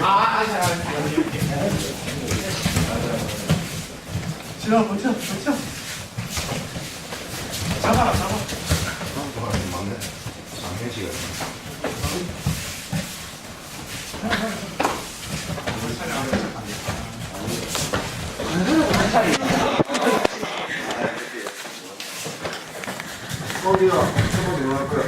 아, 네. 지나 버텨 버텨. 잡아라 잡아. 어디가? 한번 내려갈 거야.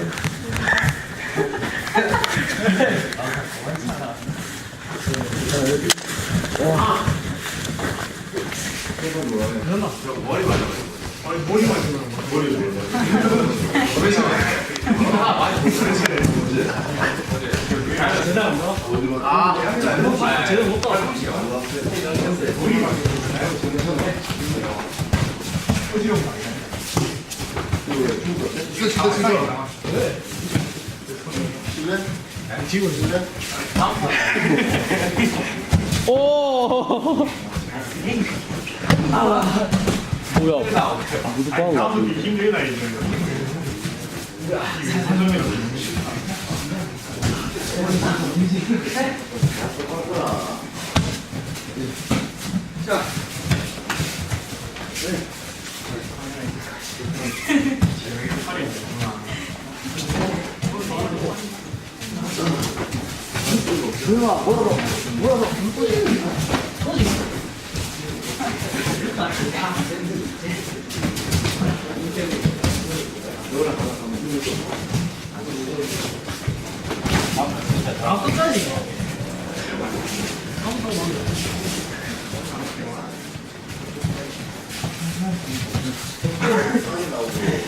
오! 뭐야? 무슨 빵이야? 힘들나 이제.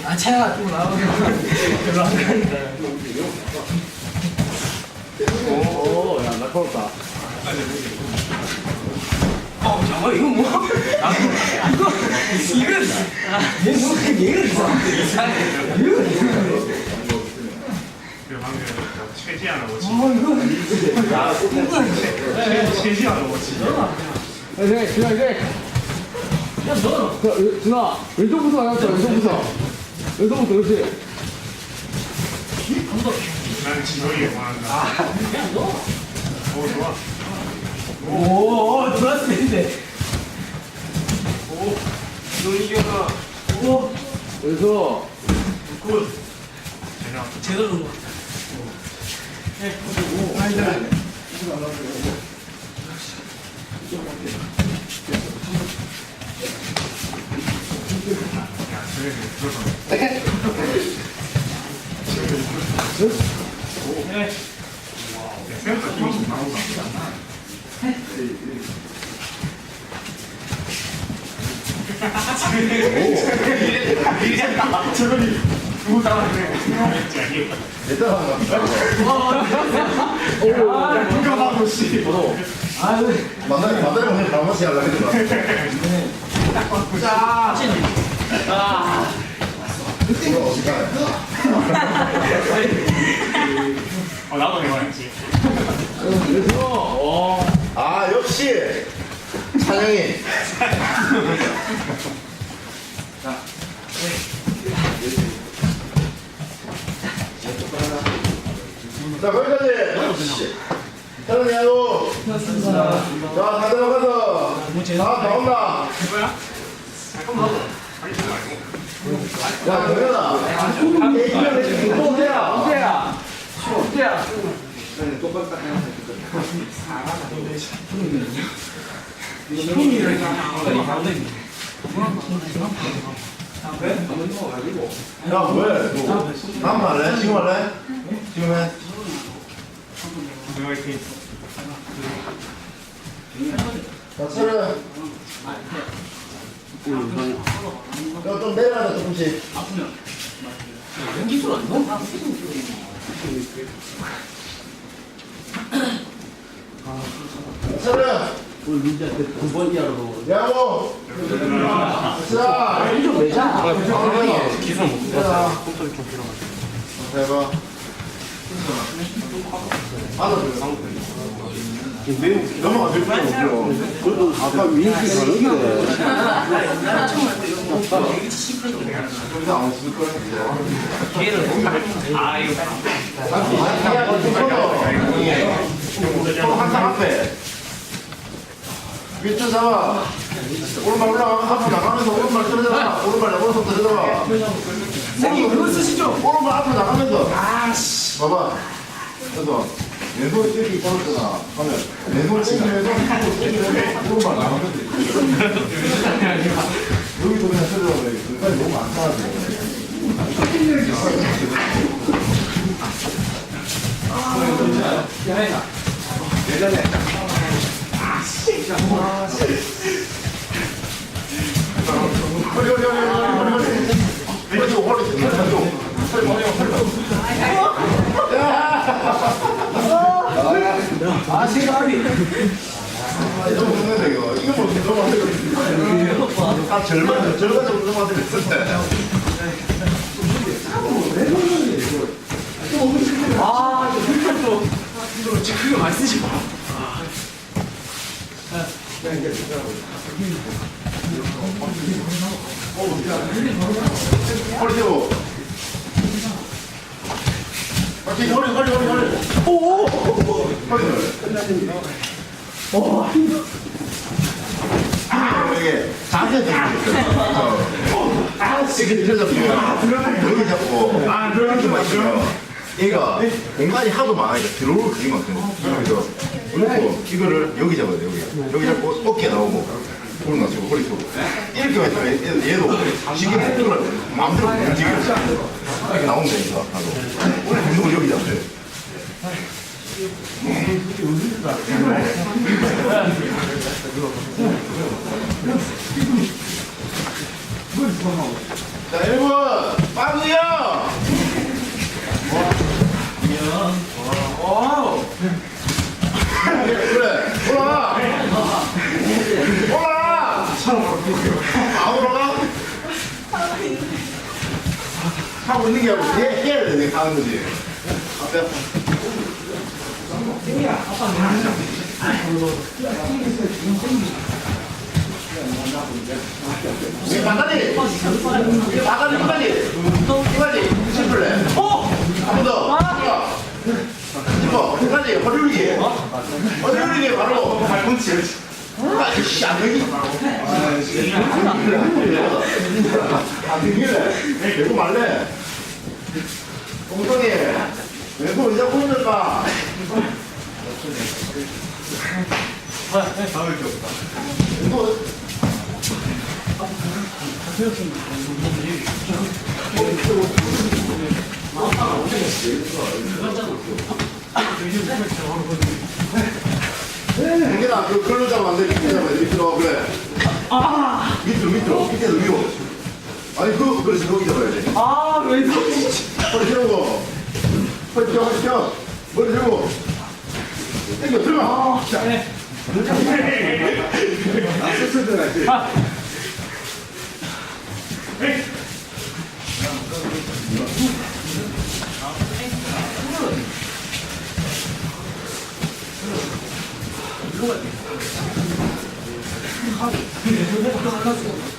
아 체가 좀 나오면 별로 안 가니까. 오, 야, 날카롭다. 어 잠깐 이거 뭐? 아, 이거 이거 얘 뭐가 얘가 이상해. 얘가 이상해. 그 방금 최지하는 거지. 어 이거 이거 최지하는 거지. 네, 준아, 이제. 야 너. 자, 준아, 왼쪽부터 나갔어, 왼쪽부터. 왼쪽부터, 그렇지. 나 는 진호이에 원한다. 오 좋아. 오 들어왔는데. 너 이겨라. 오 그래서, 굿. 제가 제대로 뭐. 야 저기 들어서. 네. 생각보다 힘이 좀 나온다. 저거니 누구 따라하네. 누가 봐도 씨. 만나니 만나니 오늘 발마시 하려고 했더라. 이거 어디가? 어 나도 어. 아 역시 찬영이. 자 거기까지. 찬영이 하고. 자 다들 가서. 다 나온다. 잠깐만. 야또 해라. 우재야. 우재야. 야 왜? 다음 할래? 지금 할래? 지금 해. 자 차려. 야좀 내려라 조금씩. 연기술 안 넣어? 차려. 우리 민지한테 두 번이라도. 야고. 자. 좀 내자. 기술 못 봐. 손톱이 좀 길어가지고. 안아줘. 넘 없고. 아까 민수 손 항상 앞에. 밑줄 잡아. 오른발 올라가면 앞으로 나가면서 오른발 들어잡아. 오른발 오른손 들어잡아. 선생님 그거 쓰시죠? 오른발 앞으로 나가면서. 아씨. 봐봐. 그래서 왼손 이렇게 잡았잖아. 하면 왼손 땡기면서 오른발 나가면 돼. 여기도 그냥 들어잡아. 여기까지 너무 안 나가지. 허리 허리 허리 허리 허리 허리 허리 좀 허리 좀 허리 좀 허리 허리 허리 아 생각이 이거 이거 뭐한 절반 절반 정도 됐을 아 이거 좀 이거 지금 마 허리 대 고 허리 허리 허리 허리. 허리 오오 허리 오 이게 자세 좀 아, 지금 이렇게 잡고 여기 잡고 아, 이렇게 맞추면 얘가 공간이 하도 많으니까 들어올 그게 많거든요. 그래서 그리고 이거를 여기 잡아야 돼, 여기. 여기 잡고 어깨 나오고 오른 낮추고 허리 펴고 이렇게 하면 얘- 얘도 지금 목표를 마음대로 움직여 이렇게 나오면 되니까 나도 오늘 운동을 여기 잡대. 자, 1번 빠르요. 그래, 올라가. 올라가. 안 올라가? 하고 있는 게 아니고 해, 해야 돼, 내가 하는 거지. 앞에. 이 바다리! 이 바다리 끝까지! 끝까지! 짚을래? 어! 한번 더! 짚어! 끝까지! 허리 올리기! 허리 올리기 바로! 발꿈치! 끝까지! 씨, 안 되기! 안 되길래! 계속 말래! 엉덩이! 왼손 이제 꽂을까? 왼손 동민아, 그 글로 잡으면 안 돼. 밑에 잡아야 돼. 밑으로 그래. 아! 밑으로, 밑으로. 밑에서 위로. 아니, 그, 그렇지. 거기 잡아야 돼. 아 왼손 허리 세우고. 허리 펴, 허리 펴. 머리 세우고. 땡겨, 들어가. 자. 이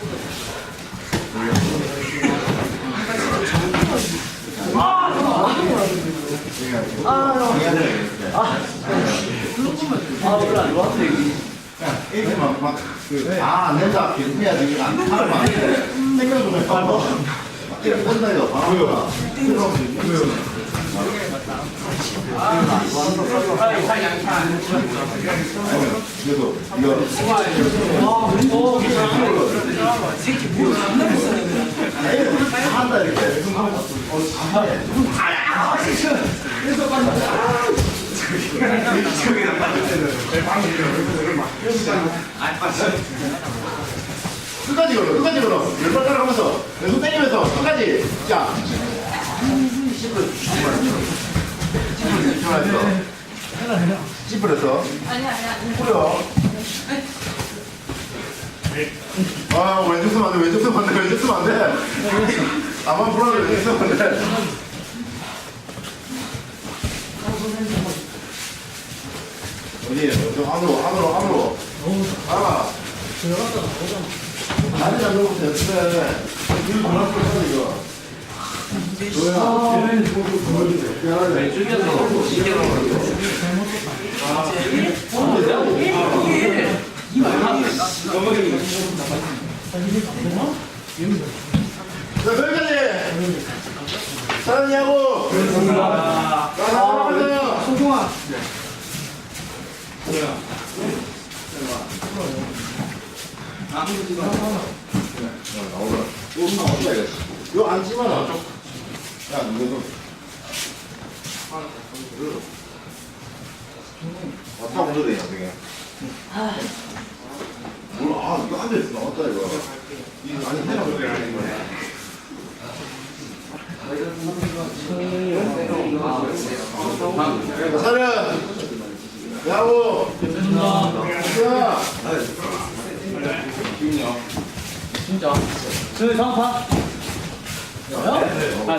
렇게 막, 막, 그, 아, 안 된다. 계속 해야 돼. 안 돼. 하면 안 돼. 땡겨주면 바로. 이렇게 본다이도 바로. 아니면, 자. 씹을, 씹을, 씹으랬어. 아니야 아니야 뿌려. 아, 왼쪽 쓰면 안 돼, 왼쪽 쓰면 안 돼, 왼쪽 쓰면 안 돼. 나만 불안해, 왼쪽 쓰면 안 돼. 어디? 좀 안으로, 안으로, 안으로. 알아. 다리 잡는 것부터 연습해. 이거 전화 끊어, 이거. 이거 앉지 마라. 야, 누구 좀. 왔다 오늘이야, 되게. 몰라, 아, 이거 앉아있어, 나왔다, 이거. 이거 아니, 해라. 사려! 야구! 야! 진짜. 저희 다 음 판.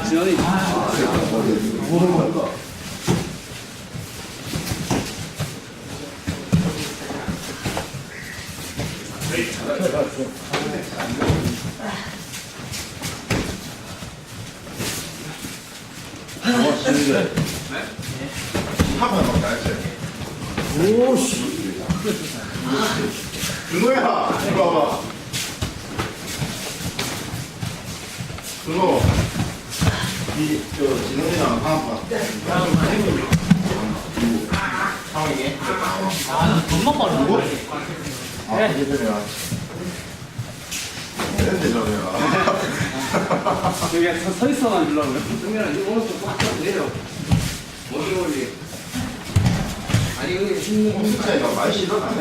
아, 진짜. 한번 막 나했지. 오씨. 준호야, 이거 봐봐. 준호. 이, 저, 진호이랑 한번 상황이. 돈만 벌어. 누구? 아, 이게 되냐. 이랬는데 저래요. 여기 서, 서 있어만 주려고요. 승민아, 이 오른쪽 꽉 내려. 어디 올리? 아니, 여기 힘이. 홍수차이가 많이 싫어가네.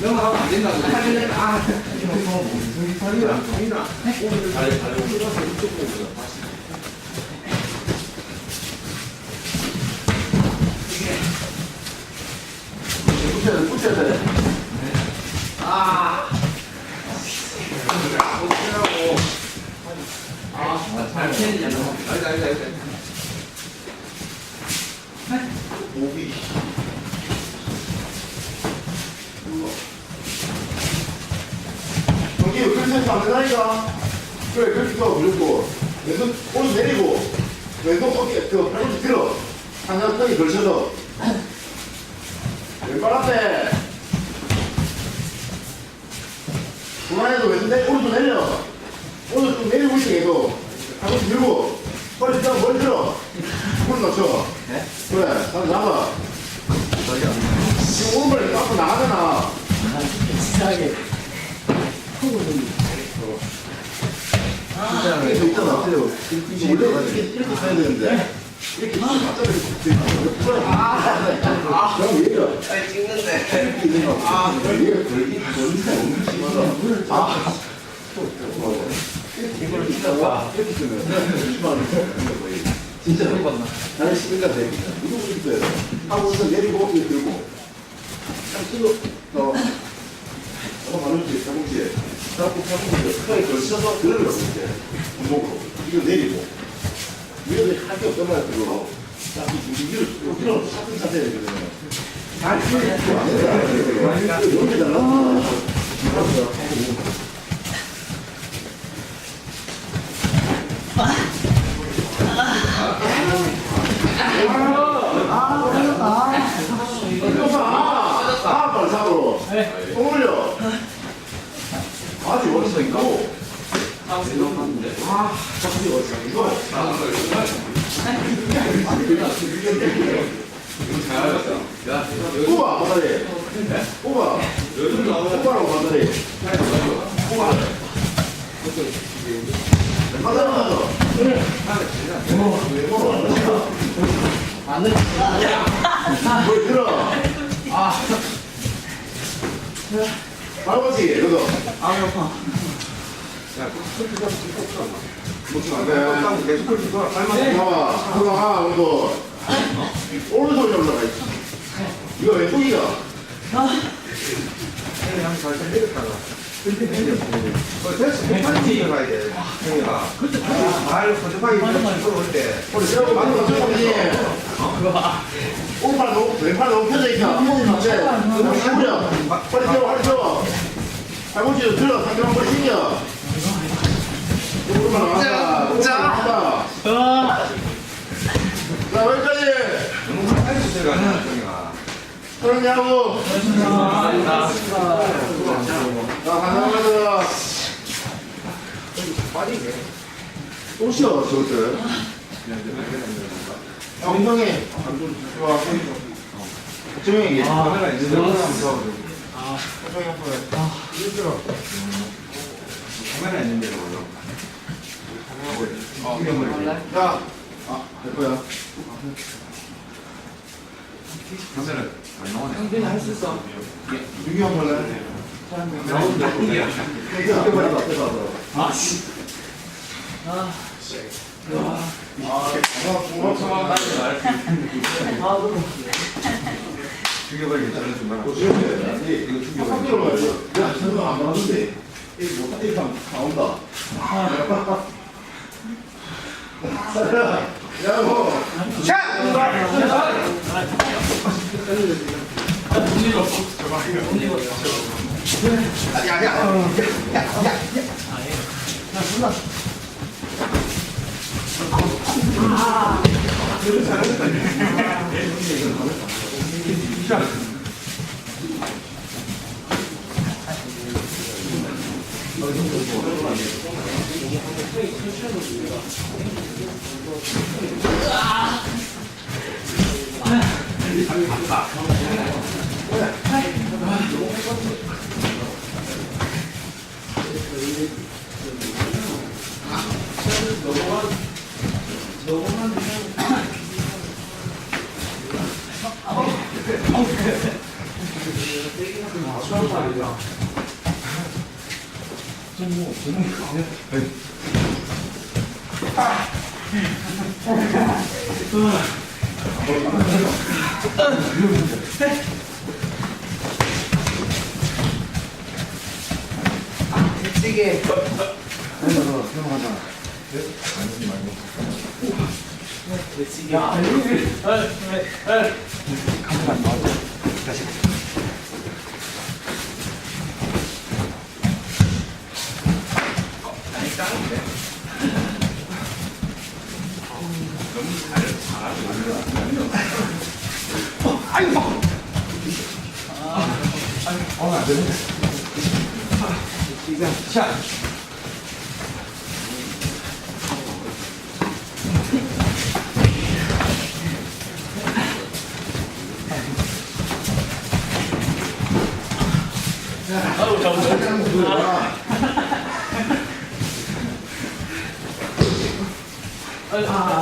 넘어가면 안 된다고. 아, 승민아, 승민아. 고개를 잘, 잘 올려서 이쪽으로 다시. 붙여야 돼, 붙여야 돼. 아. 어쩌라고. 아, 잘 너. 알다, 알다, 알다. 목이. 해서 안 된다니까? 그래, 그렇게 서 무조건. 왼손, 오른손 내리고, 왼손 어깨, 그, 팔꿈치 들어. 턱이 걸쳐서. 왼발 앞에. 중간에도 왼손 내, 오른손 내려. 오른손 좀 내리고 있어, 계속. 팔꿈치 들고. 허리 들어, 머리 들어. 무릎 넣죠. 그래, 잘 잡아. 지금 오른발 앞으로 나가잖아. 진짜 이거 있잖아. 이거 원래 이렇게 이렇게 써야 되는데. 이렇게 아, 그럼 얘가 아니, 찍는데. 이렇게 있는 거. 아, 얘가 걸기 너무 심하다. 아, 이걸 이따가 이렇게 쓰면 심하는 거. 진짜 못 봤나? 나는 시민가 돼. 이거 돼. 하고서 내리고 이렇게 들고. 딱 쓰고 어. 어, 가는지, 가는지. 자 꾸 가는지. 크게 걸쳐서 들으려고 이제. 운동으로. 이거 내리고. 위에 할게 없단 말이야, 그거. 자꾸 위로, 위로 차근 차근해야 되거든. 아, 이거 안. 이거 이렇게 달라. 이거 봐. 아, 빨리 잡으러. 똥 흘려. 아주 어디서 있고. 아, 저기 어디서 이거. 뽑아, 바다리. 뽑아. 뽑아라고, 바다리. 뽑아. 바다리 가서. 왜 먹어? 안 돼. 뭘 들어. 아. 할아버지, 너도. 아 아파 야 커피 좀 찍고 먹지 마 네. 계속 줘 삶아서 봐봐, 봐봐, 너도. 오른손이 올라가 있어. 이거 왼쪽이야. 내렸다가 이렇게 내려 어 됐어 괜찮지 들어가야 돼 형이가 그때 발 허접하게 들어올 때 우리 세우고 맞는 거 쳐보지. 오른팔 너무, 왼팔 너무 펴져 있어. 네. 너무 쉬우려. 빨리 세워, 빨리 세워. 할아버지도 들어, 상대방 빨리 챙겨. 자, 자. 자, 여기까지. 그러냐고. 자, 빠지게 또 쉬어, 저것들. 야, 운동해. 좋아. 조용히 얘기해. 카메라 있는 데로 한번 더 조용히 한 번. 힘들어. 카메라 있는 데로 어, 야. 아, 될 거야. 카메라 안 나오네 형들이 할수 있어. 유기 해. 나오는데 형이야 이거 버리고 앞에 가서. 아, 씨. 아, 아, 고마워. 아, 너무. 조심해. 이거 말이야. 야, 저거 안 나왔는데. 이거 못, 나온다. 야, 뭐. 야, 야. 아, 수학 말이야. 찌개. 야, 저기 앞에 있을 때 들어 가 있는 그런 거